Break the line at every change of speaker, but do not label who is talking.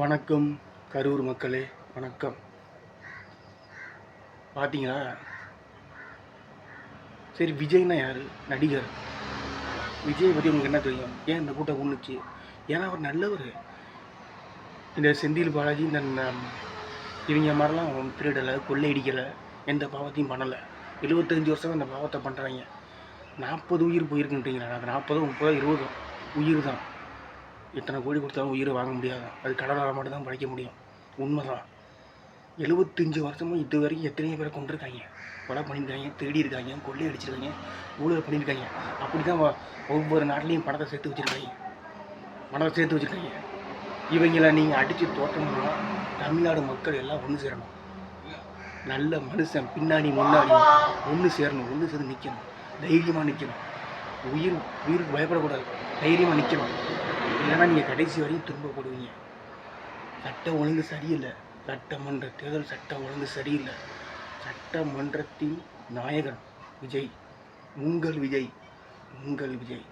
வணக்கம் கரூர் மக்களே வணக்கம். பார்த்தீங்களா சரி விஜய்னா யார்? நடிகர். விஜய் பற்றி உங்களுக்கு என்ன தெரியும்? ஏன் இந்த கூட்டம் ஒன்றுச்சு ஏன்னா அவர் நல்லவர். இந்த செந்தில் பாலாஜி இந்த இவங்க மாதிரிலாம் திருடலை கொள்ளையடிக்கலை எந்த பாவத்தையும் பண்ணலை. எழுபத்தஞ்சி வருஷம் அந்த பாவத்தை பண்ணுறாங்க நாற்பது உயிர் போயிருக்குன்றீங்களா? அது நாற்பதோ முப்பதோ இருபதோ? உயிர் தான். எத்தனை கோடி கொடுத்தாலும் உயிரை வாங்க முடியாது? அது கடலால் மட்டும் தான் படைக்க முடியும். உண்மைதான். எழுபத்தஞ்சு வருஷமும் இது வரைக்கும் எத்தனையோ பேரை கொண்டிருக்காங்க கொலை பண்ணியிருக்காங்க தேடி இருக்காங்க கொள்ளை அடிச்சிருக்காங்க ஊழல் பண்ணியிருக்காங்க. அப்படி தான் ஒவ்வொரு நாட்டிலையும் பணத்தை சேர்த்து வச்சுருக்காங்க. பணத்தை சேர்த்து வச்சுருக்காங்க. இவங்கள நீங்கள் அடித்து தோட்டணும்னா தமிழ்நாடு மக்கள் எல்லாம் ஒன்று சேரணும். நல்ல மனுஷன் பின்னாடி முன்னாடி ஒன்று சேரணும். ஒன்று சேர்ந்து நிற்கணும் தைரியமாக நிற்கணும் உயிர் உயிருக்கு பயப்படக்கூடாது. தைரியமாக நிற்கணும் இல்லைன்னா நீங்கள் கடைசி வரையும் துன்பப்படுவீங்க சட்டம் ஒழுங்கு சரியில்லை. சட்டமன்ற தேர்தல் சட்டம் ஒழுங்கு சரியில்லை. சட்டமன்றத்தின் நாயகன் விஜய். உங்கள் விஜய். உங்கள் விஜய்.